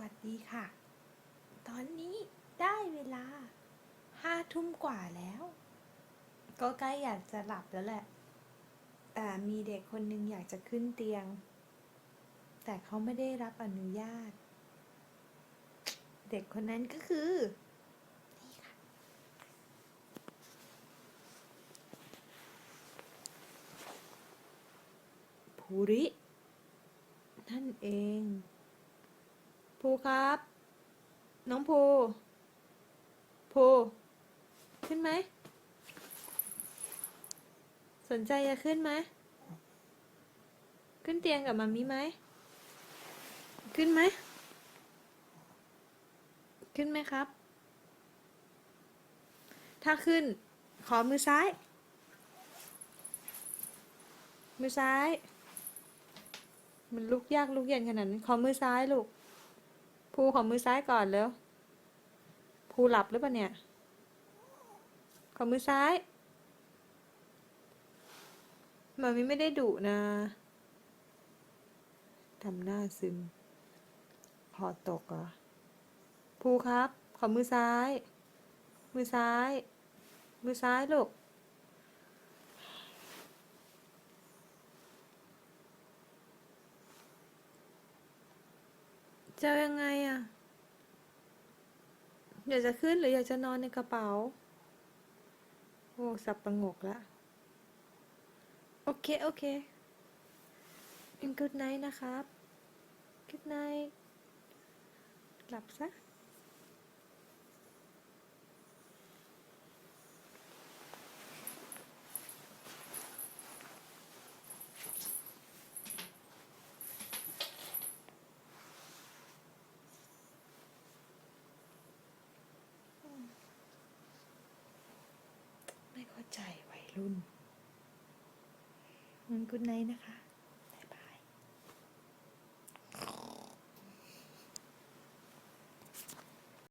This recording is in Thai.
วัสดีค่ะ ตอนนี้ได้เวลาห้าทุ่มกว่าแล้ว ก็ใกล้อยากจะหลับแล้วแหละ แต่มีเด็กคนหนึ่งอยากจะขึ้นเตียง แต่เขาไม่ได้รับอนุญาต เด็กคนนั้นก็คือ นี่ค่ะ ภูริ นั่นเอง ภูครับ น้องภูภูขึ้นไหม สนใจจะขึ้นไหม ขึ้นเตียงกับมามีไหม ขึ้นไหม ขึ้นไหมครับ ถ้าขึ้น ขอมือซ้าย มือซ้าย มันลุกยากลุกเย็นขนาดนั้น ขอมือซ้ายลูก ภูขอมือซ้ายก่อนแล้วภูหลับหรือเปล่าเนี่ยขอมือซ้ายมันไม่ได้ดุนะทำหน้าซึม พอตกเหรอภูครับ ขอมือซ้าย มือซ้าย มือซ้ายลูก จะยังไงอะ อยากจะขึ้นหรืออยากจะนอนในกระเป๋า โอ้ สับประงกละ โอเค โอเค good night นะครับ good night หลับซะ เข้าใจวัยรุ่น good night นะคะ